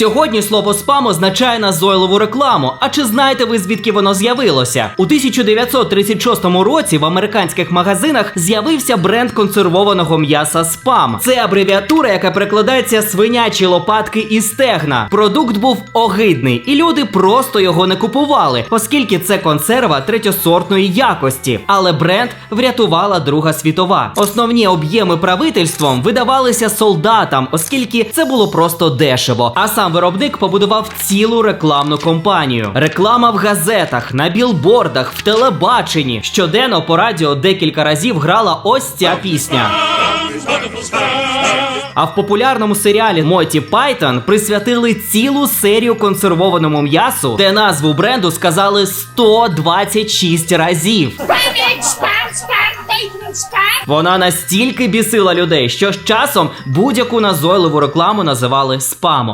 Сьогодні слово спам означає назойливу рекламу. А чи знаєте ви звідки воно з'явилося? У 1936 році в американських магазинах з'явився бренд консервованого м'яса спам. Це абревіатура, яка перекладається свинячі лопатки і стегна. Продукт був огидний, і люди просто його не купували, оскільки це консерва третьосортної якості. Але бренд врятувала Друга світова. Основні об'єми правительством видавалися солдатам, оскільки це було просто дешево. А сам виробник побудував цілу рекламну кампанію. Реклама в газетах, на білбордах, в телебаченні. Щоденно по радіо декілька разів грала ось ця пісня. А в популярному серіалі Моті Пайтон присвятили цілу серію консервованому м'ясу, де назву бренду сказали 126 разів. Вона настільки бісила людей, що з часом будь-яку назойливу рекламу називали спамом.